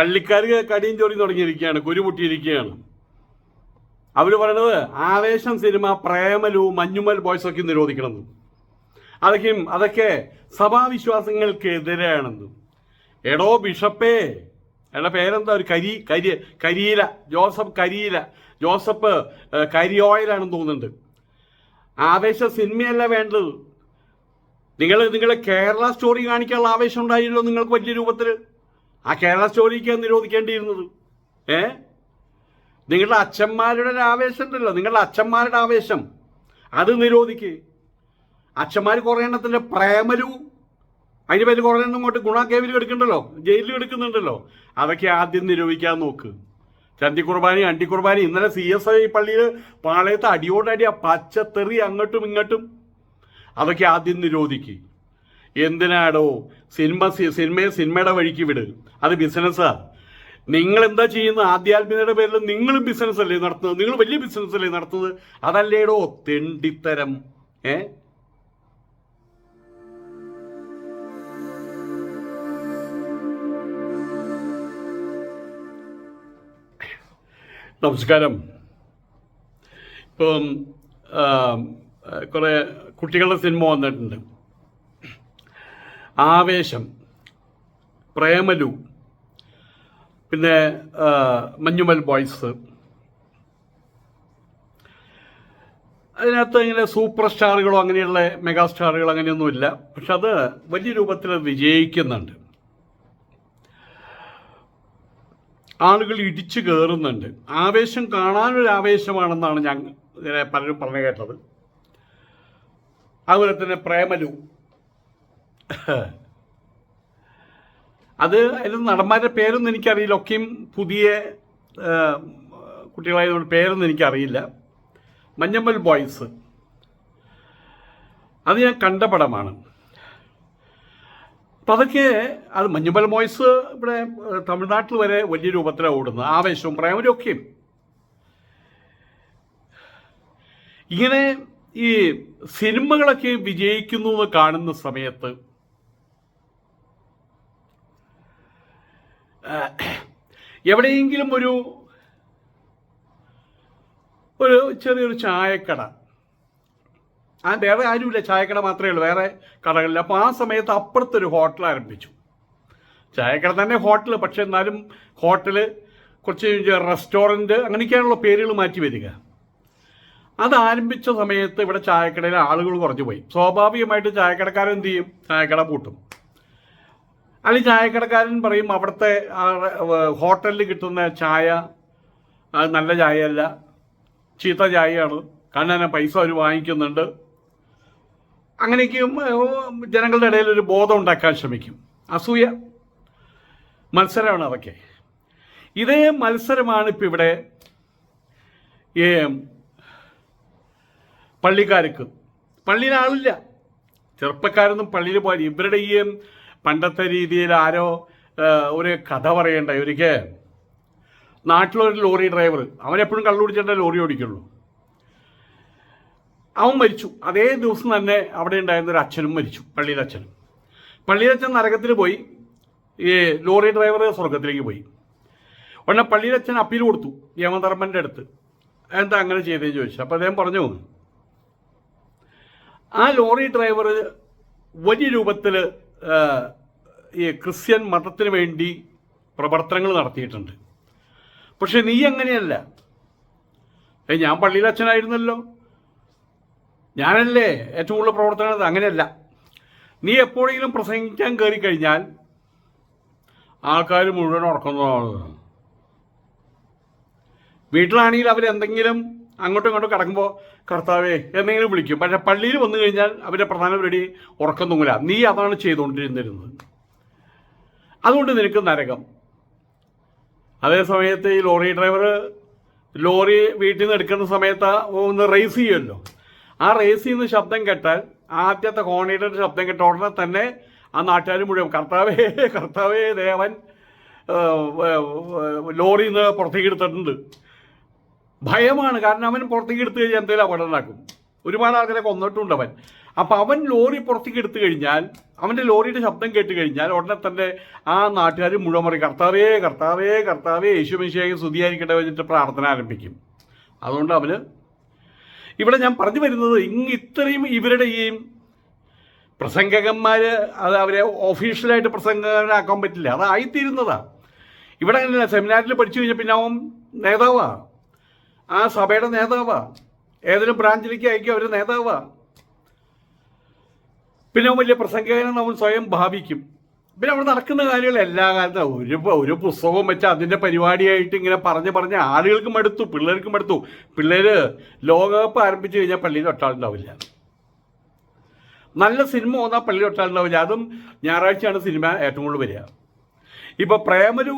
പള്ളിക്കാർ കടിയും ചോടി തുടങ്ങിയിരിക്കുകയാണ് കുരുമുട്ടിയിരിക്കുകയാണ്. അവർ പറയണത് ആവേശം സിനിമ പ്രേമലു മഞ്ഞുമൽ ബോയ്സൊക്കെ നിരോധിക്കണമെന്ന്. അതൊക്കെയും അതൊക്കെ സഭാവിശ്വാസങ്ങൾക്ക് എതിരെയാണെന്ന് എടോ ബിഷപ്പേ എടാ പേരെന്താ? ഒരു കരി കരി കരിയില ജോസഫ് കരിയില ജോസഫ് കരിയോയിലാണെന്ന് തോന്നുന്നുണ്ട്. ആവേശ സിനിമയല്ല വേണ്ടത്. നിങ്ങൾ നിങ്ങളെ കേരള സ്റ്റോറി കാണിക്കാനുള്ള ആവേശം ഉണ്ടായില്ലോ നിങ്ങൾക്ക് വലിയ രൂപത്തിൽ ആ കേരള സ്റ്റോറിക്ക് നിരോധിക്കേണ്ടിയിരുന്നത്. ഏ? നിങ്ങളുടെ അച്ഛന്മാരുടെ ഒരു ആവേശം ഉണ്ടല്ലോ. നിങ്ങളുടെ അച്ഛന്മാരുടെ ആവേശം. അത് നിരോധിക്ക്. അച്ഛന്മാർ കുറേ എണ്ണത്തിന്റെ പ്രേമരു. അതിന് പേര് കുറേ എണ്ണം ഇങ്ങോട്ട് കേവിൽ എടുക്കണ്ടല്ലോ. ജയിലിൽ എടുക്കുന്നുണ്ടല്ലോ. അതൊക്കെ ആദ്യം നിരോധിക്കാൻ നോക്ക്. ചന്തി കുർബാനി അണ്ടി കുർബാനി ഇന്നലെ സി എസ് ഐ പള്ളിയിൽ പാളയത്ത് അടിയോടടിയ പച്ചത്തെറി അങ്ങോട്ടും ഇങ്ങോട്ടും. അതൊക്കെ ആദ്യം നിരോധിക്ക്. എന്തിനാടോ? സിനിമ സിനിമയെ സിനിമയുടെ വഴിക്ക് വിട്. അത് ബിസിനസ്സാ നിങ്ങൾ എന്താ ചെയ്യുന്നത്? ആധ്യാത്മികതയുടെ പേരിൽ നിങ്ങളും ബിസിനസ് അല്ലേ നടത്തുന്നത്? നിങ്ങൾ വലിയ ബിസിനസ് അല്ലേ നടത്തുന്നത്? അതല്ലേടോ തെണ്ടിത്തരം. ഏ? നമസ്കാരം. ഇപ്പം കുറേ കുട്ടികളുടെ സിനിമ വന്നിട്ടുണ്ട്. ആവേശം പ്രേമലു പിന്നെ മഞ്ഞുമൽ ബോയ്സ്. അതിനകത്ത് ഇങ്ങനെ സൂപ്പർ സ്റ്റാറുകളോ അങ്ങനെയുള്ള മെഗാ സ്റ്റാറുകളോ അങ്ങനെയൊന്നുമില്ല. പക്ഷെ അത് വലിയ രൂപത്തിൽ വിജയിക്കുന്നുണ്ട്. ആളുകൾ ഇടിച്ചു കയറുന്നുണ്ട്. ആവേശം കാണാനൊരു ആവേശമാണെന്നാണ് ഞാൻ ഇങ്ങനെ പലരും പറഞ്ഞു കേട്ടത്. അതുപോലെ തന്നെ പ്രേമലു. അത് അതിൽ നടന്മാരുടെ പേരൊന്നും എനിക്കറിയില്ല. ഒക്കെയും പുതിയ കുട്ടികളായതുകൊണ്ട് പേരൊന്നും എനിക്കറിയില്ല. മഞ്ഞമ്മൽ ബോയ്സ്. അത് ഞാൻ കണ്ട പടമാണ്. അപ്പം അതൊക്കെ അത് മഞ്ഞമ്മൽ ബോയ്സ് ഇവിടെ തമിഴ്നാട്ടിൽ വരെ വലിയ രൂപത്തിലാണ് ഓടുന്നത്. ആവേശവും പ്രേമരും ഒക്കെയും. ഇങ്ങനെ ഈ സിനിമകളൊക്കെ വിജയിക്കുന്നു എന്ന് കാണുന്ന സമയത്ത് എവിടെയെങ്കിലും ഒരു ഒരു ചെറിയൊരു ചായക്കട. ആ വേറെ ആരുമില്ല ചായക്കട മാത്രമേ ഉള്ളൂ വേറെ കടകളില്ല. അപ്പോൾ ആ സമയത്ത് അപ്പുറത്തൊരു ഹോട്ടൽ ആരംഭിച്ചു. ചായക്കട തന്നെ ഹോട്ടൽ പക്ഷെ എന്നാലും ഹോട്ടൽ കുറച്ച് റെസ്റ്റോറന്റ് അങ്ങനെയൊക്കെയാണല്ലോ പേരുകൾ മാറ്റി വരിക. അത് ആരംഭിച്ച സമയത്ത് ഇവിടെ ചായക്കടയിൽ ആളുകൾ കുറഞ്ഞു പോയി സ്വാഭാവികമായിട്ട് ചായക്കടക്കാരെന്ത് ചെയ്യും? ചായക്കട പൂട്ടും. അല്ലെങ്കിൽ ചായക്കടക്കാരൻ പറയും അവിടുത്തെ ഹോട്ടലിൽ കിട്ടുന്ന ചായ നല്ല ചായയല്ല ചീത്ത ചായയാണ്. കാരണം തന്നെ പൈസ അവർ വാങ്ങിക്കുന്നുണ്ട്. അങ്ങനെയൊക്കെയും ജനങ്ങളുടെ ഇടയിൽ ഒരു ബോധം ഉണ്ടാക്കാൻ ശ്രമിക്കും. അസൂയ. മത്സരമാണ് അതൊക്കെ. ഇതേ മത്സരമാണ് ഇപ്പം ഇവിടെ ഈ പള്ളിക്കാർക്ക്. പള്ളിയിൽ ആളില്ല. ചെറുപ്പക്കാരൊന്നും പള്ളിയിൽ പോയി ഇവരുടെ ഈ പണ്ടത്തെ രീതിയിൽ ആരോ ഒരു കഥ പറയണ്ട ഒരിക്കൽ നാട്ടിലൊരു ലോറി ഡ്രൈവർ അവനെപ്പോഴും കള്ളു കുടിച്ചിട്ടേ ലോറി ഓടിക്കുള്ളൂ. അവൻ മരിച്ചു. അതേ ദിവസം തന്നെ അവിടെ ഉണ്ടായിരുന്ന ഒരു അച്ഛനും മരിച്ചു. പള്ളിയിലെ അച്ഛനും. പള്ളിയിലെ അച്ഛൻ നരകത്തിൽ പോയി. ഈ ലോറി ഡ്രൈവർ സ്വർഗത്തിലേക്ക് പോയി. ഉടനെ പള്ളിയിലെ അച്ഛൻ അപ്പീൽ കൊടുത്തു യമധർമ്മന്റെ അടുത്ത്. എന്താ അങ്ങനെ ചെയ്തതെന്ന് ചോദിച്ചു. അപ്പോൾ അദ്ദേഹം പറഞ്ഞു ആ ലോറി ഡ്രൈവർ വലിയ രൂപത്തിൽ ഈ ക്രിസ്ത്യൻ മതത്തിന് വേണ്ടി പ്രവർത്തനങ്ങൾ നടത്തിയിട്ടുണ്ട്. പക്ഷെ നീ അങ്ങനെയല്ല. ഞാൻ പള്ളിയിൽ അച്ഛനായിരുന്നല്ലോ. ഞാനല്ലേ ഏറ്റവും കൂടുതൽ പ്രവർത്തനം അങ്ങനെയല്ല. നീ എപ്പോഴെങ്കിലും പ്രസംഗിക്കാൻ കയറി കഴിഞ്ഞാൽ ആൾക്കാർ മുഴുവൻ ഉറക്കുന്നതാണ് വീട്ടിലാണെങ്കിൽ അവരെന്തെങ്കിലും അങ്ങോട്ടും ഇങ്ങോട്ടും കിടക്കുമ്പോൾ കർത്താവേ എന്തെങ്കിലും വിളിക്കും. പക്ഷെ പള്ളിയിൽ വന്നു കഴിഞ്ഞാൽ അവരെ പ്രധാന പരിപാടി ഉറക്കം തൂങ്ങില്ല നീ അതാണ് ചെയ്തുകൊണ്ടിരുന്നിരുന്നത്. അതുകൊണ്ട് നിനക്ക് നരകം. അതേ സമയത്ത് ഈ ലോറി ഡ്രൈവർ ലോറി വീട്ടിൽ നിന്ന് എടുക്കുന്ന സമയത്ത് ഒന്ന് റേസ് ചെയ്യുമല്ലോ. ആ റേസ് ചെയ്യുന്ന ശബ്ദം കേട്ടാൽ ആദ്യത്തെ ഹോണിയുടെ ശബ്ദം കേട്ട ഉടനെ തന്നെ ആ നാട്ടുകാർ മുഴുവൻ കർത്താവേ കർത്താവേ ദേവൻ ലോറിയിൽ നിന്ന് പുറത്തേക്ക് എടുത്തിട്ടുണ്ട്. ഭയമാണ്. കാരണം അവൻ പുറത്തേക്ക് എടുത്തു കഴിഞ്ഞാൽ എന്തെങ്കിലും അപകടം ഉണ്ടാക്കും. ഒരുപാട് ആൾക്കാരെ കൊന്നിട്ടുണ്ട് അവൻ. അപ്പം അവൻ ലോറി പുറത്തേക്ക് എടുത്തു കഴിഞ്ഞാൽ അവന്റെ ലോറിയുടെ ശബ്ദം കേട്ട് കഴിഞ്ഞാൽ ഉടനെ തന്നെ ആ നാട്ടുകാർ മുഴുവൻ പറയും കർത്താവേ കർത്താവേ കർത്താവേ യേശു മനുഷ്യയായി സ്തുതിയായിരിക്കട്ടെ വെച്ചിട്ട് പ്രാർത്ഥന ആരംഭിക്കും. അതുകൊണ്ട് അവന് ഇവിടെ ഞാൻ പറഞ്ഞു വരുന്നത് ഇങ് ഇത്രയും ഇവരുടെ ഈ പ്രസംഗകന്മാർ അത് അവരെ ഒഫീഷ്യലായിട്ട് പ്രസംഗകനാക്കാൻ പറ്റില്ല. അതായിത്തീരുന്നതാണ് ഇവിടെ സെമിനാറിൽ പഠിച്ചു കഴിഞ്ഞാൽ പിന്നെ അവൻ നേതാവാ. ആ സഭയുടെ നേതാവാ. ഏതൊരു ബ്രാഞ്ചിലേക്ക് അയക്കുക ഒരു നേതാവാ. പിന്നെ വലിയ പ്രസംഗകനെ അവൻ സ്വയം ഭാവിക്കും. പിന്നെ അവിടെ നടക്കുന്ന കാര്യങ്ങൾ എല്ലാ കാലത്തും ഒരു ഒരു പുസ്തകവും വെച്ച് അതിന്റെ പരിപാടിയായിട്ട് ഇങ്ങനെ പറഞ്ഞ് പറഞ്ഞ് ആളുകൾക്കും എടുത്തു പിള്ളേർക്കും എടുത്തു. പിള്ളേര് ലോകകപ്പ് ആരംഭിച്ചു കഴിഞ്ഞാൽ പള്ളിയിൽ ഒട്ടാളുണ്ടാവില്ല നല്ല സിനിമ വന്നാൽ പള്ളിയിൽ ഒട്ടാളുണ്ടാവില്ല അതും ഞായറാഴ്ചയാണ് സിനിമ ഏറ്റവും കൂടുതൽ വരിക. ഇപ്പൊ പ്രേമരു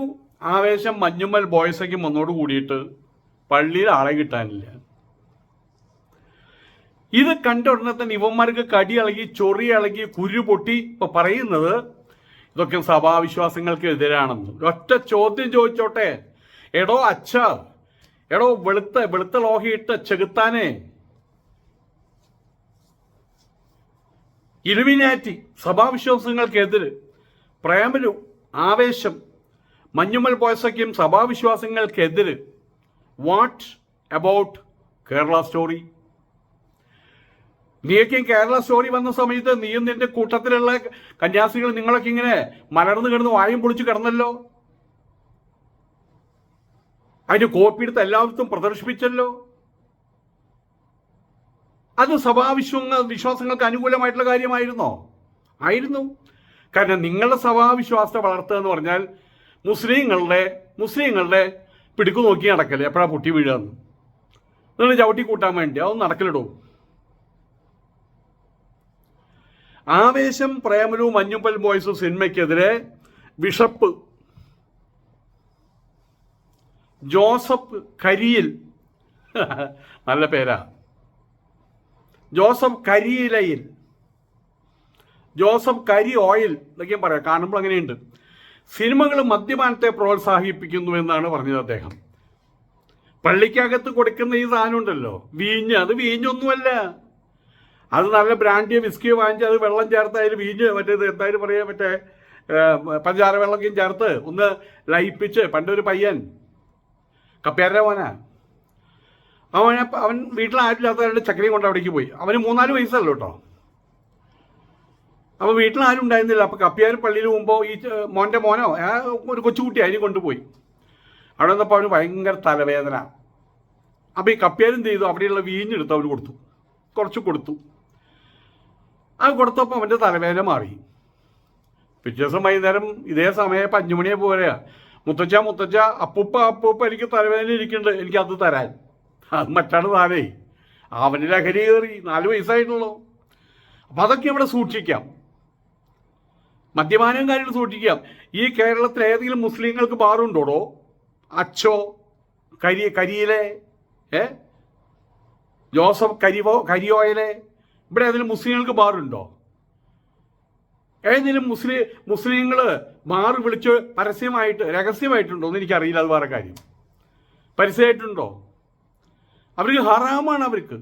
ആവേശം മഞ്ഞുമ്മൽ ബോയ്സൊക്കെ വന്നോട് കൂടിയിട്ട് പള്ളിയിൽ ആളെ കിട്ടാനില്ല. ഇത് കണ്ട ഉടനെ തന്നെ ഇവന്മാർക്ക് കടി ഇളകി ചൊറി ഇളകി കുരു പൊട്ടി. ഇപ്പൊ പറയുന്നത് ഇതൊക്കെ സഭാവിശ്വാസങ്ങൾക്ക് എതിരാണെന്ന്. ഒറ്റ ചോദ്യം ചോദിച്ചോട്ടെ. എടോ അച്ഛ എടോ വെളുത്ത വെളുത്ത ലോഹയിട്ട് ചെകുത്താനെ. ഇലുമിനാറ്റി സഭാവിശ്വാസങ്ങൾക്കെതിര് പ്രേമരു ആവേശം മഞ്ഞുമൽ പോയസഖ്യം സഭാവിശ്വാസങ്ങൾക്കെതിര് വാട്ട് അബൌട്ട് കേരള സ്റ്റോറി നീയൊക്കെ കേരള സ്റ്റോറി വന്ന സമയത്ത് നീയും നിന്റെ കൂട്ടത്തിലുള്ള കന്യാസികൾ നിങ്ങളൊക്കെ ഇങ്ങനെ മലർന്നു കിടന്ന് വായും പൊളിച്ച് കിടന്നല്ലോ? അതിന്റെ കോപ്പി എടുത്ത് എല്ലായിടത്തും പ്രദർശിപ്പിച്ചല്ലോ? അത് സഭാവിശ്വങ്ങൾ വിശ്വാസങ്ങൾക്ക് അനുകൂലമായിട്ടുള്ള കാര്യമായിരുന്നോ? ആയിരുന്നു. കാരണം നിങ്ങളുടെ സഭാവിശ്വാസത്തെ വളർത്തുക എന്ന് പറഞ്ഞാൽ മുസ്ലിങ്ങളുടെ മുസ്ലിങ്ങളുടെ പിടിക്കു നോക്കി നടക്കല്ലേ? എപ്പോഴാ പൊട്ടി വീഴാന്ന്? നിങ്ങൾ ചവിട്ടി കൂട്ടാൻ വേണ്ടി. അതൊന്നും നടക്കലിടൂ. ആവേശം പ്രേമലു മഞ്ഞുപൽ ബോയ്സ് സിനിമയ്ക്കെതിരെ വിഷപ്പ്. ജോസഫ് കരിയിൽ. നല്ല പേരാ. ജോസഫ് കരിയിലയിൽ. ജോസഫ് കരി ഓയിൽ. എന്നൊക്കെ പറയാം. കാണുമ്പോൾ അങ്ങനെയുണ്ട്. സിനിമകൾ മദ്യപാനത്തെ പ്രോത്സാഹിപ്പിക്കുന്നു എന്നാണ് പറഞ്ഞത് അദ്ദേഹം. പള്ളിക്കകത്ത് കൊടുക്കുന്ന ഈ സാധനം ഉണ്ടല്ലോ വീഞ്ഞ്. അത് വീഞ്ഞൊന്നുമല്ല. അത് നല്ല ബ്രാൻഡിയ വിസ്കിയോ വാങ്ങിച്ച് അത് വെള്ളം ചേർത്ത് അതിൽ വീഞ്ഞ് മറ്റേത് എന്തായാലും പറയാ മറ്റേ പഞ്ചാര വെള്ളമൊക്കെയും ചേർത്ത് ഒന്ന് ലയിപ്പിച്ച്. പണ്ടൊരു പയ്യൻ. കപ്പേരുടെ മോനാ. അവൻ അവൻ വീട്ടിലാരില്ലാത്ത രണ്ട് കൊണ്ട് അവിടേക്ക് പോയി. അവന് മൂന്നാൽ വയസ്സല്ലോ കേട്ടോ. അപ്പോൾ വീട്ടിൽ ആരും ഉണ്ടായിരുന്നില്ല. അപ്പോൾ കപ്പിയാർ പള്ളിയിൽ പോകുമ്പോൾ ഈ മോന്റെ മോനോ ഒരു കൊച്ചുകുട്ടി അതിനെ കൊണ്ടുപോയി. അവിടെ വന്നപ്പോൾ അവന് ഭയങ്കര തലവേദന. അപ്പോൾ ഈ കപ്പിയാരും ചെയ്തു? അവിടെയുള്ള വീഞ്ഞെടുത്ത് അവന് കൊടുത്തു. കുറച്ച് കൊടുത്തു. അത് കൊടുത്തപ്പോൾ അവന്റെ തലവേദന മാറി. പിറ്റേ ദിവസം വൈകുന്നേരം ഇതേ സമയം അഞ്ചുമണിയെ പോരാ. മുത്തച്ഛ മുത്തച്ഛ അപ്പൂപ്പ അപ്പൂപ്പ എനിക്ക് തലവേദന ഇരിക്കുന്നുണ്ട്. എനിക്ക് അത് തരാൻ. അത് മറ്റാണ് താനേ അവന് ലഹരി കയറി. നാല് വയസ്സായിട്ടുള്ളൂ. അപ്പം അതൊക്കെ ഇവിടെ സൂക്ഷിക്കാം. മദ്യപാനം കാര്യങ്ങൾ സൂക്ഷിക്കാം. ഈ കേരളത്തിൽ ഏതെങ്കിലും മുസ്ലിങ്ങൾക്ക് ബാറുണ്ടോടോ? അച്ചോ കരി കരിയിലെ ഏ? ജോസഫ് കരിവോ കരിയോയിലെ ഇവിടെ ഏതെങ്കിലും മുസ്ലിങ്ങൾക്ക് ബാറുണ്ടോ? ഏതെങ്കിലും മുസ്ലിം മുസ്ലിങ്ങൾ മാറി വിളിച്ച് പരസ്യമായിട്ട് രഹസ്യമായിട്ടുണ്ടോ എന്ന് എനിക്കറിയില്ല അത് വേറെ കാര്യം. പരസ്യമായിട്ടുണ്ടോ? അവർക്ക് ഹറാമാണ് അവർക്ക്.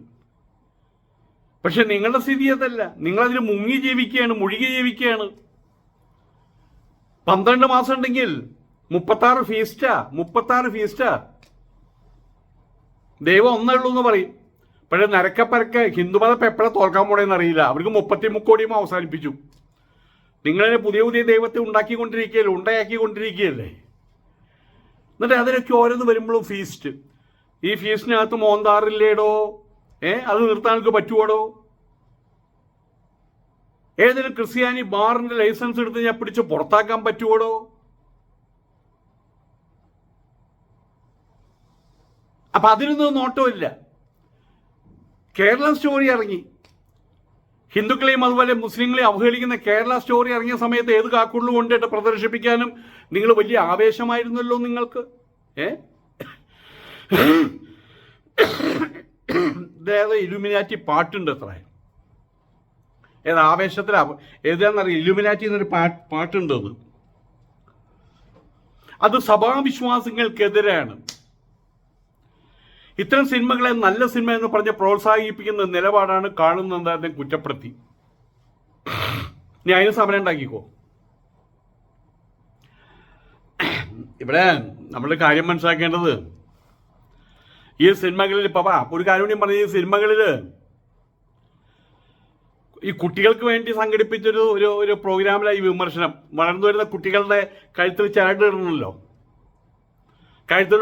പക്ഷെ നിങ്ങളുടെ സ്ഥിതി അതല്ല. നിങ്ങളതിൽ മുങ്ങി ജീവിക്കുകയാണ് മുഴുകി ജീവിക്കുകയാണ്. പന്ത്രണ്ട് മാസം ഉണ്ടെങ്കിൽ മുപ്പത്താറ് ഫീസ്റ്റാ മുപ്പത്താറ് ഫീസ്റ്റാ. ദൈവം ഒന്നേ ഉള്ളൂ എന്ന് പറയും. പക്ഷെ നരക്കപ്പരക്ക് ഹിന്ദുമതം എപ്പോഴാണ് തോൽക്കാൻ പോണേന്ന് അറിയില്ല. അവർക്ക് മുപ്പത്തി മുക്കോടിയും അവസാനിപ്പിച്ചു. നിങ്ങളെ പുതിയ പുതിയ ദൈവത്തെ ഉണ്ടാക്കിക്കൊണ്ടിരിക്കുകയല്ലേ ഉണ്ടാക്കിക്കൊണ്ടിരിക്കുകയല്ലേ? എന്നിട്ട് അതിനൊക്കെ ഓരോന്ന് വരുമ്പോഴും ഫീസ്റ്റ് ഈ ഫീസിനകത്ത് മോന്താറില്ലേടോ? ഏ? അത് നിർത്താൻ പറ്റുവോടോ? ഏതെങ്കിലും ക്രിസ്ത്യാനി ബാറിന്റെ ലൈസൻസ് എടുത്ത് ഞാൻ പിടിച്ച് പുറത്താക്കാൻ പറ്റുവോടോ? അപ്പൊ അതിനൊന്നും നോട്ടമില്ല കേരള സ്റ്റോറി ഇറങ്ങി. ഹിന്ദുക്കളെയും അതുപോലെ മുസ്ലിങ്ങളെയും അവഹേളിക്കുന്ന കേരള സ്റ്റോറി ഇറങ്ങിയ സമയത്ത് ഏത് കാക്കുള്ളു കൊണ്ടിട്ട് പ്രദർശിപ്പിക്കാനും നിങ്ങൾ വലിയ ആവേശമായിരുന്നല്ലോ നിങ്ങൾക്ക്? ഏ? ഇലുമിനാറ്റി പാട്ടുണ്ട് അത്ര. ഏത് ആവേശത്തിലാ? ഏതാണെന്നറിയാം ഇലുമിനാറ്റി എന്നൊരു പാട്ട് പാട്ടുണ്ട് അത് അത് സഭാവിശ്വാസങ്ങൾക്കെതിരാണ് ഇത്തരം സിനിമകളെ നല്ല സിനിമ എന്ന് പറഞ്ഞ് പ്രോത്സാഹിപ്പിക്കുന്ന നിലപാടാണ് കാണുന്നത് അദ്ദേഹം കുറ്റപ്പെടുത്തി. ഇനി അതിന് സമരം ഉണ്ടാക്കിക്കോ. ഇവിടെ നമ്മൾ കാര്യം മനസ്സിലാക്കേണ്ടത് ഈ സിനിമകളിൽ ഇപ്പൊ ഒരു കാര്യം പറഞ്ഞ ഈ സിനിമകളിൽ ഈ കുട്ടികൾക്ക് വേണ്ടി സംഘടിപ്പിച്ചൊരു ഒരു ഒരു പ്രോഗ്രാമിലായി ഈ വിമർശനം. വളർന്നു വരുന്ന കുട്ടികളുടെ കഴുത്തിൽ ചരടിടണമല്ലോ കഴുത്തിൽ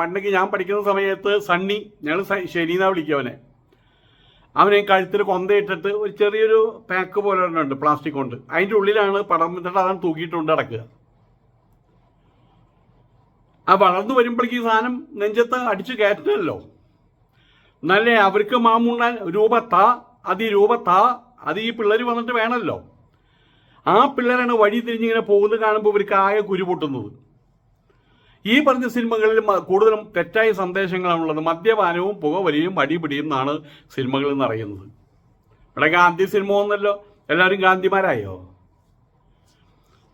പണ്ടെങ്കിൽ ഞാൻ പഠിക്കുന്ന സമയത്ത് സണ്ണി ഞങ്ങൾ ശരീന വിളിക്കും അവനെ. അവനെ കഴുത്തിൽ കൊന്തയിട്ടിട്ട് ഒരു ചെറിയൊരു പാക്ക് പോലെ ഒരെണ്ണമുണ്ട് പ്ലാസ്റ്റിക് കൊണ്ട്. അതിന്റെ ഉള്ളിലാണ് പടം എന്നിട്ട് അതാണ് തൂക്കിയിട്ടുണ്ട് നടക്കുക. ആ വളർന്നു വരുമ്പോഴേക്ക് ഈ സാധനം നെഞ്ചത്ത് അടിച്ചു കയറ്റണമല്ലോ. നല്ല അവർക്ക് മാമുണ്ണാൻ അതി താ അത് ഈ പിള്ളേർ വന്നിട്ട് വേണമല്ലോ. ആ പിള്ളേരാണ് വഴി തിരിഞ്ഞിങ്ങനെ പോകുന്നത് കാണുമ്പോൾ ഇവർക്ക് ആകെ കുരു പൊട്ടുന്നത്. ഈ പറഞ്ഞ സിനിമകളിൽ കൂടുതലും തെറ്റായ സന്ദേശങ്ങളാണുള്ളത്. മദ്യപാനവും പുകവലിയും അടിപിടിയും എന്നാണ് സിനിമകളിൽ അറിയുന്നത്. ഇവിടെ ഗാന്ധി സിനിമ വന്നല്ലോ. എല്ലാവരും ഗാന്ധിമാരായോ?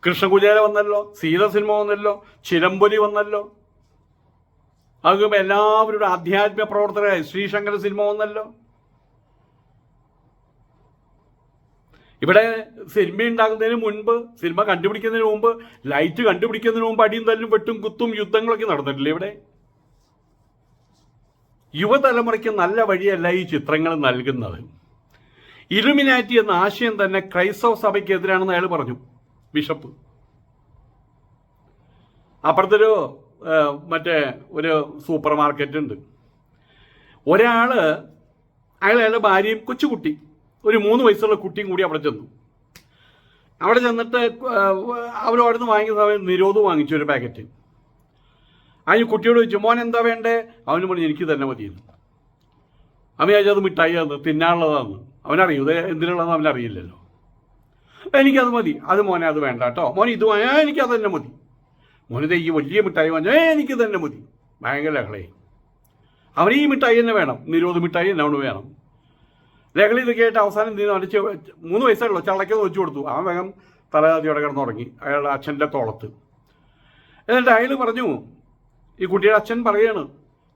കൃഷ്ണകുചേര വന്നല്ലോ. സീത സിനിമ വന്നല്ലോ. ചിലമ്പൊലി വന്നല്ലോ. അതും എല്ലാവരുടെ ആധ്യാത്മിക പ്രവർത്തകരായ ശ്രീശങ്കര സിനിമ വന്നല്ലോ. ഇവിടെ സിനിമ ഉണ്ടാകുന്നതിന് മുൻപ് സിനിമ കണ്ടുപിടിക്കുന്നതിന് മുമ്പ് ലൈറ്റ് കണ്ടുപിടിക്കുന്നതിന് മുമ്പ് അടിയും തല്ലും വെട്ടും കുത്തും യുദ്ധങ്ങളൊക്കെ നടന്നിട്ടില്ലേ ഇവിടെ? യുവതലമുറയ്ക്ക് നല്ല വഴിയല്ല ഈ ചിത്രങ്ങൾ നൽകുന്നത്. ഇലുമിനാറ്റി എന്ന ആശയം തന്നെ ക്രൈസ്തവ സഭയ്ക്കെതിരാണെന്ന് അയാൾ പറഞ്ഞു ബിഷപ്പ്. അപ്പുറത്തൊരു മറ്റേ ഒരു സൂപ്പർ മാർക്കറ്റ് ഉണ്ട് ഒരാൾ അയാൾ അയാളുടെ ഭാര്യയും കൊച്ചുകുട്ടി. ഒരു മൂന്ന് വയസ്സുള്ള കുട്ടിയും കൂടി അവിടെ ചെന്നു. അവിടെ ചെന്നിട്ട് അവർ അവിടെ നിന്ന് വാങ്ങിയ സമയം നിരോധം വാങ്ങിച്ചു ഒരു പാക്കറ്റ്. അതിന് കുട്ടിയോട് ചോദിച്ചു മോൻ എന്താ വേണ്ടേ? അവന് പറഞ്ഞു എനിക്ക് തന്നെ മതിയെന്ന്. അവൻ ചോദിച്ചു അത് മിഠായി ആണ് തിന്നാനുള്ളതാണ് അവനറിയൂ ഇത് എന്തിനുള്ളതെന്ന് അവനറിയില്ലല്ലോ. എനിക്കത് മതി. അത് മോനെ അത് വേണ്ട കേട്ടോ. മോൻ ഇത് വാങ്ങാ എനിക്കത് തന്നെ മതി. മോനിത് ഈ വലിയ മിഠായി വാങ്ങിച്ചു ഏ എനിക്ക് തന്നെ മതി. ഭയങ്കര ലഹളേ അവന് ഈ മിഠായി തന്നെ വേണം നിരോധ മിഠായി തന്നെ അവന് വേണം. ലഹളി ഇതൊക്കെയായിട്ട് അവസാനം നീ അടിച്ച് മൂന്ന് വയസ്സുള്ളൂ ചള്ളയ്ക്കത് വെച്ചു കൊടുത്തു. അവൻ വേഗം തലതാതിയോടെ കിടന്നുറങ്ങി അയാളുടെ അച്ഛന്റെ തോളത്ത്. എന്നിട്ട് അയാൾ പറഞ്ഞു ഈ കുട്ടിയുടെ അച്ഛൻ പറയാണ്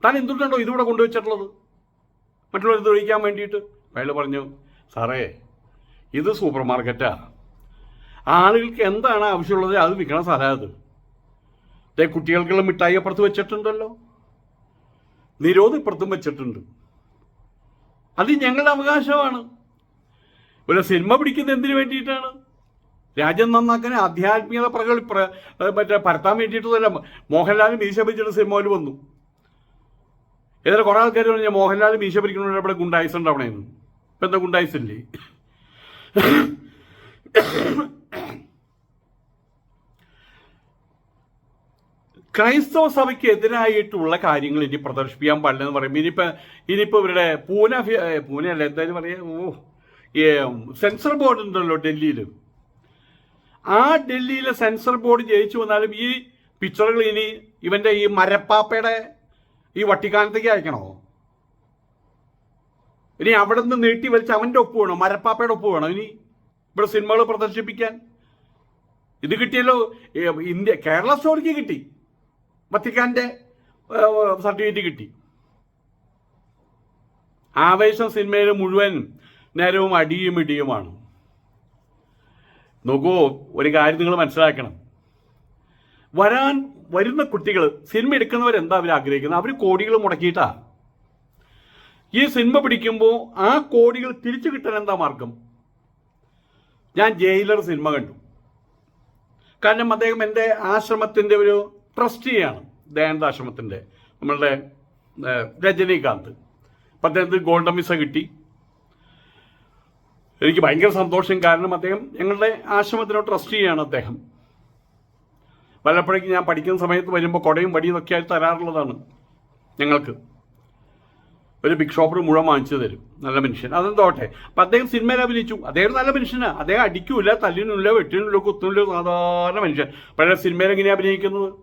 താൻ എന്തുകൊണ്ടാണോ ഇതിവിടെ കൊണ്ടുവച്ചിട്ടുള്ളത്? മറ്റുള്ളവർ ഇത് ഒഴിക്കാൻ വേണ്ടിയിട്ട്? അയാൾ പറഞ്ഞു സാറേ ഇത് സൂപ്പർ മാർക്കറ്റാ ആളുകൾക്ക് എന്താണ് ആവശ്യമുള്ളത് അത് വിൽക്കണ സ്ഥലമാണ് അത്. കുട്ടികൾക്കുള്ള മിഠായി അപ്പുറത്ത് വെച്ചിട്ടുണ്ടല്ലോ. നിരോധം ഇപ്പുറത്തും വെച്ചിട്ടുണ്ട്. അത് ഞങ്ങളുടെ അവകാശമാണ്. ഒരു സിനിമ പിടിക്കുന്നത് എന്തിനു വേണ്ടിയിട്ടാണ്? രാജ്യം നന്നാക്കാൻ ആധ്യാത്മികത പ്രകടി മറ്റേ പരത്താൻ വേണ്ടിയിട്ടല്ല മോഹൻലാലും മീശ പിടിച്ചിട്ട് സിനിമയിൽ വന്നു. ഏതായാലും കുറെ ആൾക്കാർ പറഞ്ഞു മോഹൻലാൽ മീശ പിടിക്കണ അവിടെ ഗുണ്ടായിസ് ഉണ്ട് അവിടെ നിന്ന് ഇപ്പം എന്താ ഗുണ്ടായിസ് ഇല്ലേ? ക്രൈസ്തവ സഭയ്ക്ക് എതിരായിട്ടുള്ള കാര്യങ്ങൾ ഇനി പ്രദർശിപ്പിക്കാൻ പാടില്ല എന്ന് പറയും. ഇനിയിപ്പോൾ ഇനിയിപ്പോൾ ഇവരുടെ പൂന പൂനെ അല്ല എന്തായാലും പറയാ ഓ സെൻസർ ബോർഡ് ഉണ്ടല്ലോ ഡൽഹിയിൽ ആ ഡൽഹിയിലെ സെൻസർ ബോർഡ് ജയിച്ചു വന്നാലും ഈ പിക്ചറുകൾ ഇനി ഇവന്റെ ഈ മരപ്പാപ്പയുടെ ഈ വട്ടിക്കാനത്തേക്ക് അയക്കണോ? ഇനി അവിടെ നിന്ന് നീട്ടി വലിച്ച് അവന്റെ ഒപ്പ് വേണോ? മരപ്പാപ്പയുടെ ഒപ്പ് വേണോ ഇനി? ഇവിടെ സിനിമകൾ പ്രദർശിപ്പിക്കാൻ. ഇത് കിട്ടിയല്ലോ ഇന്ത്യ കേരള സ്റ്റോറിക്ക് കിട്ടി. വത്തിക്കാന്റെ സർട്ടിഫിക്കറ്റ് കിട്ടി. ആവേശം സിനിമയിൽ മുഴുവൻ നേരവും അടിയും ഇടിയുമാണ്. നോക്കൂ ഒരു കാര്യം നിങ്ങൾ മനസ്സിലാക്കണം. വരാൻ വരുന്ന കുട്ടികൾ സിനിമ എടുക്കുന്നവർ എന്താ അവർ ആഗ്രഹിക്കുന്നത്? അവർ കോടികൾ മുടക്കിയിട്ടാ. ഈ സിനിമ പിടിക്കുമ്പോൾ ആ കോടികൾ തിരിച്ചു കിട്ടാൻ എന്താ മാർഗം? ഞാൻ ജയിലർ സിനിമ കണ്ടു. കാരണം അദ്ദേഹം എന്റെ ആശ്രമത്തിന്റെ ഒരു ട്രസ്റ്റിയാണ് ദയാനന്ദാശ്രമത്തിന്റെ നമ്മളുടെ രജനീകാന്ത്. അപ്പം അദ്ദേഹത്തിന് ഗോൾഡൻ വിസ കിട്ടി. എനിക്ക് ഭയങ്കര സന്തോഷം. കാരണം അദ്ദേഹം ഞങ്ങളുടെ ആശ്രമത്തിനോ ട്രസ്റ്റിയാണ് അദ്ദേഹം. വല്ലപ്പോഴേക്കും ഞാൻ പഠിക്കുന്ന സമയത്ത് വരുമ്പോൾ കുടയും വടിയും ഒക്കെ ആയിട്ട് തരാറുള്ളതാണ് ഞങ്ങൾക്ക്. ഒരു ബിഗ് ഷോപ്പർ മുഴുവൻ വാങ്ങിച്ചു തരും. നല്ല മനുഷ്യൻ. അതെന്തോട്ടെ? അപ്പം അദ്ദേഹം സിനിമയിൽ അഭിനയിച്ചു. അദ്ദേഹം നല്ല മനുഷ്യനാണ് അദ്ദേഹം അടിക്കൂല തല്ലിനുമില്ല വെട്ടിനുമില്ല കുത്തുന്നില്ല സാധാരണ മനുഷ്യൻ. പഴയ സിനിമയിൽ എങ്ങനെയാണ് അഭിനയിക്കുന്നത്?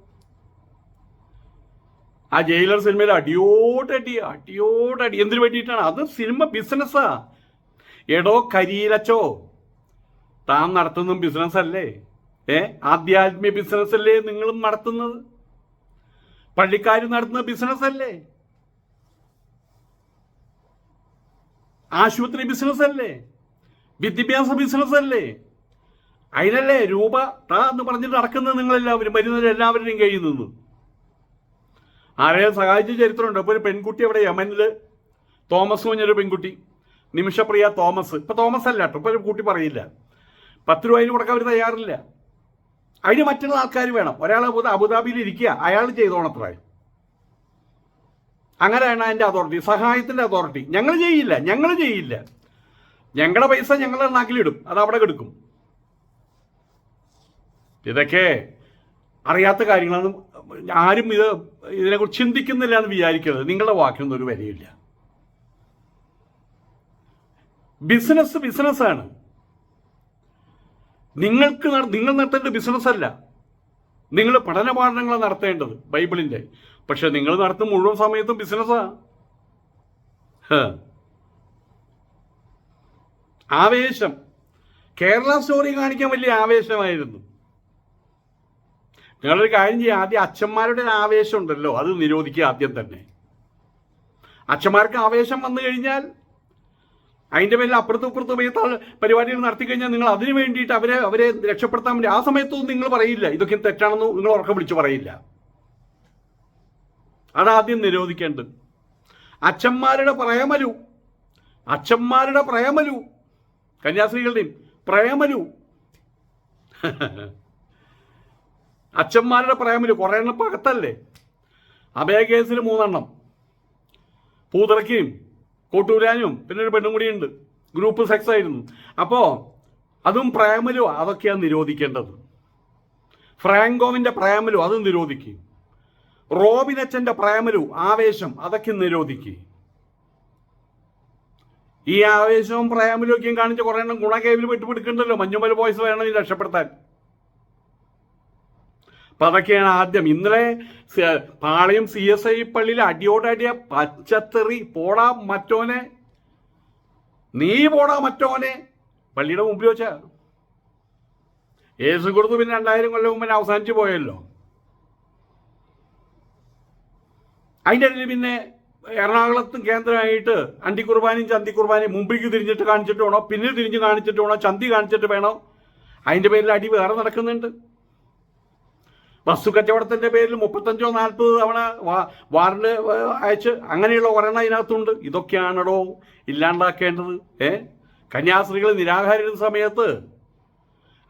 ആ ജയിലർ സിനിമയിൽ അടിയോടടി അടിയോടടി എന്തിനു പറ്റിയിട്ടാണ്? അത് സിനിമ ബിസിനസ്സാ. എടോ കരിയിലച്ചോ താൻ നടത്തുന്ന ബിസിനസ് അല്ലേ ഏ? ആധ്യാത്മിക ബിസിനസ് അല്ലേ നിങ്ങളും നടത്തുന്നത്? പള്ളിക്കാർ നടത്തുന്ന ബിസിനസ് അല്ലേ ആശുപത്രി ബിസിനസ് അല്ലേ വിദ്യാഭ്യാസ ബിസിനസ് അല്ലേ അതിനല്ലേ രൂപ താ എന്ന് പറഞ്ഞിട്ട് നടക്കുന്നത് നിങ്ങളെല്ലാവരും വരുന്നവരെല്ലാവരുടെയും കഴിയുന്നു ആരെയും സഹായിച്ച ചരിത്രമുണ്ട്. ഇപ്പോൾ ഒരു പെൺകുട്ടി അവിടെ യമനിൽ തോമസ് പറഞ്ഞൊരു പെൺകുട്ടി നിമിഷപ്രിയ തോമസ്. ഇപ്പൊ തോമസ് അല്ല കേട്ടോ ഇപ്പൊ ഒരു കൂട്ടി പറയില്ല. പത്ത് രൂപ അതിന് കൊടുക്കാൻ അവർ തയ്യാറില്ല. അതിന് മറ്റുള്ള ആൾക്കാർ വേണം. ഒരാൾ അബുദാബിയിൽ ഇരിക്കുക അയാൾ ചെയ്തോണത്ര. അങ്ങനെയാണ് അതിന്റെ അതോറിറ്റി സഹായത്തിന്റെ അതോറിറ്റി ഞങ്ങൾ ചെയ്യില്ല ഞങ്ങൾ ചെയ്യില്ല. ഞങ്ങളുടെ പൈസ ഞങ്ങളുടെ നാക്കിലിടും അത് അവിടെ കെടുക്കും. ഇതൊക്കെ അറിയാത്ത കാര്യങ്ങളാണ് ആരും ഇത് ഇതിനെക്കുറിച്ച് ചിന്തിക്കുന്നില്ല എന്ന് വിചാരിക്കരുത്. നിങ്ങളുടെ വാക്കിനൊന്നും ഒരു വിലയില്ല. ബിസിനസ് ബിസിനസ്സാണ് നിങ്ങൾക്ക് നിങ്ങൾ നടത്തേണ്ട ബിസിനസ് അല്ല. നിങ്ങൾ പഠന പാഠനങ്ങൾ നടത്തേണ്ടത് ബൈബിളിന്റെ. പക്ഷെ നിങ്ങൾ നടത്തുന്ന മുഴുവൻ സമയത്തും ബിസിനസ്സാ ആവേശം. കേരള സ്റ്റോറി കാണിക്കാൻ വലിയ ആവേശമായിരുന്നു. നിങ്ങളൊരു കാര്യം ചെയ്യുക ആദ്യം അച്ഛന്മാരുടെ ആവേശം ഉണ്ടല്ലോ അത് നിരോധിക്കുക ആദ്യം തന്നെ. അച്ഛന്മാർക്ക് ആവേശം വന്നു കഴിഞ്ഞാൽ അതിന്റെ പേരിൽ അപ്പുറത്തും ഇപ്പുറത്തും പോയി പരിപാടികൾ നടത്തി കഴിഞ്ഞാൽ നിങ്ങൾ അതിന് വേണ്ടിയിട്ട് അവരെ അവരെ രക്ഷപ്പെടുത്താൻ വേണ്ടി ആ സമയത്തൊന്നും നിങ്ങൾ പറയില്ല. ഇതൊക്കെ തെറ്റാണെന്ന് നിങ്ങൾ ഉറക്കം വിളിച്ച് പറയില്ല. അതാദ്യം നിരോധിക്കേണ്ടത്. അച്ഛന്മാരുടെ പ്രേമലു. അച്ഛന്മാരുടെ പ്രേമലു. കന്യാസ്ത്രീകളുടെയും പ്രേമലു. അച്ഛന്മാരുടെ പ്രേമലു കുറേ എണ്ണം പകത്തല്ലേ? അഭയ കേസിൽ മൂന്നെണ്ണം. പൂതറക്കിയും കോട്ടൂരാനും പിന്നെ ഒരു പെണ്ണും കൂടിയുണ്ട്. ഗ്രൂപ്പ് സെക്സ് ആയിരുന്നു. അപ്പോൾ അതും പ്രേമലോ അതൊക്കെയാണ് നിരോധിക്കേണ്ടത്. ഫ്രാങ്കോവിന്റെ പ്രേമലോ അത് നിരോധിക്കും. റോബിനച്ചന്റെ പ്രേമലോ ആവേശം. അതൊക്കെ നിരോധിക്കും. ഈ ആവേശവും പ്രേമലും ഒക്കെയും കാണിച്ച് കുറേ എണ്ണം ഗുണകേവിൽ വിട്ടുപിടിക്കണ്ടല്ലോ മഞ്ഞുമല ബോയ്സ് വേണം രക്ഷപ്പെടുത്താൻ. അപ്പൊ അതൊക്കെയാണ് ആദ്യം. ഇന്നലെ പാളയം സി എസ് ഐ പള്ളിയിൽ അടിയോടടിയ പച്ചത്തെറി പോടാ മറ്റോനെ നീ പോടാ മറ്റോനെ പള്ളിയുടെ മുമ്പിൽ വെച്ച യേശു കൊടുത്തു പിന്നെ രണ്ടായിരം കൊല്ലം മുമ്പ് അവസാനിച്ചു പോയല്ലോ. അതിന്റെ ഇടയിൽ പിന്നെ എറണാകുളത്തും കേന്ദ്രമായിട്ട് അണ്ടി കുർബാനയും ചന്തി കുർബാനയും മുമ്പിലേക്ക് തിരിഞ്ഞിട്ട് കാണിച്ചിട്ട് വേണോ പിന്നെ തിരിഞ്ഞ് കാണിച്ചിട്ട് വേണോ ചന്തി കാണിച്ചിട്ട് വേണോ അതിന്റെ പേരിൽ അടി വേറെ നടക്കുന്നുണ്ട്. വസ്തു കച്ചവടത്തിന്റെ പേരിൽ മുപ്പത്തഞ്ചോ നാൽപ്പത് തവണ വാറണ്ട് അയച്ച് അങ്ങനെയുള്ള ഒരെണ്ണം ഇതിനകത്തുണ്ട്. ഇതൊക്കെയാണടോ ഇല്ലാണ്ടാക്കേണ്ടത് ഏ? കന്യാസ്ത്രീകൾ നിരാഹാരിക്കുന്ന സമയത്ത്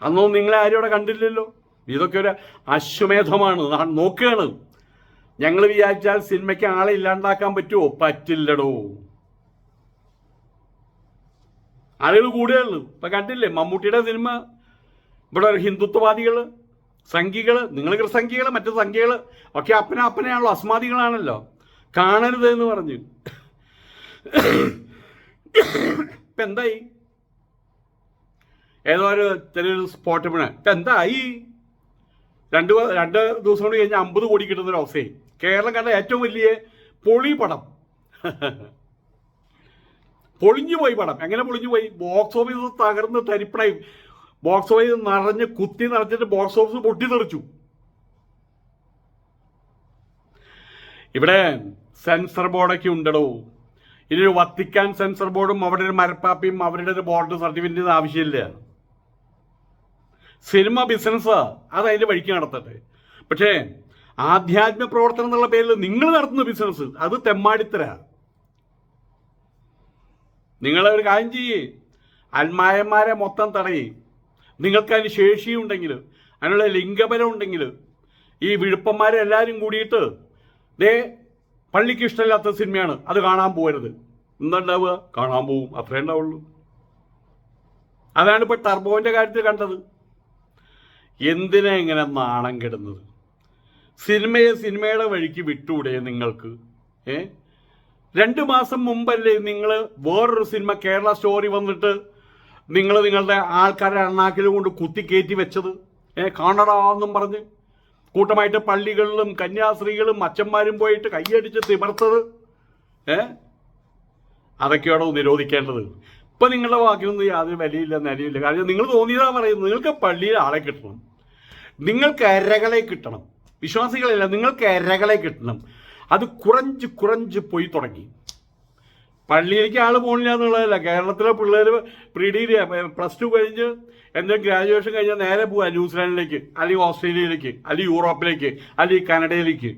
അന്നൊന്നും നിങ്ങളെ ആരും അവിടെ കണ്ടില്ലല്ലോ. ഇതൊക്കെ ഒരു അശ്വമേധമാണ്. നോക്കുകയാണ്. ഞങ്ങൾ വിചാരിച്ചാൽ സിനിമയ്ക്ക് ആളെ ഇല്ലാണ്ടാക്കാൻ പറ്റുമോ പറ്റില്ലടോ. ആളുകൾ കൂടുകയുള്ളൂ ഇപ്പൊ കണ്ടില്ലേ മമ്മൂട്ടിയുടെ സിനിമ? ഇവിടെ ഒരു സംഘികൾ നിങ്ങൾ സംഘികൾ മറ്റു സംഖ്യകൾ ഒക്കെ അപ്പന അപ്പനെയാണല്ലോ അസ്മാദികളാണല്ലോ. കാണരുത് എന്ന് പറഞ്ഞു. ഇപ്പൊ എന്തായി? ഏതോ ഒരു ചെറിയൊരു സ്പോട്ട് വീണ ഇപ്പൊ എന്തായി? രണ്ട് രണ്ട് ദിവസം കൊണ്ട് കഴിഞ്ഞാൽ അമ്പത് കോടി കിട്ടുന്ന ഒരു അവസ്ഥയായി. കേരളം കണ്ട ഏറ്റവും വലിയ പൊളി പടം പൊളിഞ്ഞു പോയി പടം. എങ്ങനെ പൊളിഞ്ഞു പോയി ബോക്സ് ഓഫീസ് തകർന്ന് തരിപ്പണായി ബോക്സ് ഓഫീസ് നിറഞ്ഞ് കുത്തി നിറച്ചിട്ട് ബോക്സ് ഓഫീസ് പൊട്ടിത്തെറിച്ചു ഇവിടെ സെൻസർ ബോർഡൊക്കെ ഉണ്ടടോ. ഇതിന് വത്തിക്കാൻ സെൻസർ ബോർഡും അവിടെ ഒരു മരപ്പാപ്പിയും അവരുടെ ഒരു ബോർഡ് സർട്ടിഫിക്കറ്റിന് ആവശ്യമില്ല. സിനിമ ബിസിനസ് അത് അതിന്റെ വഴിക്ക് നടത്തട്ടെ. പക്ഷേ ആധ്യാത്മിക പ്രവർത്തനം എന്നുള്ള പേരിൽ നിങ്ങൾ നടത്തുന്ന ബിസിനസ് അത് തെമ്മാടിത്തര. നിങ്ങൾ ഒരു കാര്യം ചെയ്യേ. അന്മായന്മാരെ മൊത്തം തടയേ. നിങ്ങൾക്ക് അതിന് ശേഷിയുണ്ടെങ്കിൽ അതിനുള്ള ലിംഗബലം ഉണ്ടെങ്കിൽ ഈ വിഴുപ്പന്മാരെല്ലാവരും കൂടിയിട്ട് ദേ പള്ളിക്ക് ഇഷ്ടമില്ലാത്ത സിനിമയാണ് അത് കാണാൻ പോകരുത്. എന്തുണ്ടാവുക? കാണാൻ പോവും. അത്രേ ഉണ്ടാവുള്ളൂ. അതാണ് ഇപ്പോൾ ടർബോവിന്റെ കാര്യത്തിൽ കണ്ടത്. എന്തിനാ ഇങ്ങനെ നാണം കെടുന്നത്? സിനിമയെ സിനിമയുടെ വഴിക്ക് വിട്ടൂടെ നിങ്ങൾക്ക്? ഏ? രണ്ട് മാസം മുമ്പല്ലേ നിങ്ങൾ വേറൊരു സിനിമ കേരള സ്റ്റോറി വന്നിട്ട് നിങ്ങൾ നിങ്ങളുടെ ആൾക്കാരെ അണ്ണാക്കിൽ കൊണ്ട് കുത്തി കയറ്റി വെച്ചത്? ഏ കാണടാ എന്നും പറഞ്ഞ് കൂട്ടമായിട്ട് പള്ളികളിലും കന്യാസ്ത്രീകളും അച്ഛന്മാരും പോയിട്ട് കൈയടിച്ച് തിമർത്തത്. ഏ? അതൊക്കെയാണോ നിരോധിക്കേണ്ടത്? ഇപ്പൊ നിങ്ങളുടെ വാക്കിനൊന്നും യാതൊരു വിലയില്ല നിലയില്ല. കാരണം നിങ്ങൾ തോന്നിയതാ പറയുന്നത്. നിങ്ങൾക്ക് പള്ളിയിൽ ആളെ കിട്ടണം. നിങ്ങൾക്ക് എരകളെ കിട്ടണം. വിശ്വാസികളല്ല നിങ്ങൾക്ക് എരകളെ കിട്ടണം. അത് കുറഞ്ച് കുറഞ്ച് പോയി തുടങ്ങി. പള്ളിയിലേക്ക് ആൾ പോണില്ല എന്നുള്ളതല്ല. കേരളത്തിലെ പിള്ളേർ പ്രീ ഡിഗ്രി പ്ലസ് ടു കഴിഞ്ഞ് എന്തെങ്കിലും ഗ്രാജുവേഷൻ കഴിഞ്ഞാൽ നേരെ പോവാ ന്യൂസിലാൻഡിലേക്ക് അല്ലെങ്കിൽ ഓസ്ട്രേലിയയിലേക്ക് അല്ലെങ്കിൽ യൂറോപ്പിലേക്ക് അല്ലെങ്കിൽ കാനഡയിലേക്ക്.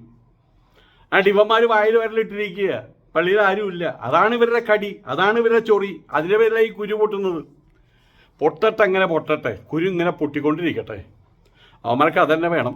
ആ ഇവന്മാർ വായിൽ വരലിട്ടിരിക്കുക പള്ളിയിൽ ആരുമില്ല അതാണ് ഇവരുടെ കടി അതാണ് ഇവരുടെ ചൊറി അതിന്റെ പേരിലാണ് ഈ കുരു പൊട്ടുന്നത്. പൊട്ടട്ടെ അങ്ങനെ പൊട്ടട്ടെ. കുരു ഇങ്ങനെ പൊട്ടിക്കൊണ്ടിരിക്കട്ടെ. അവന്മാർക്ക് അതന്നെ വേണം.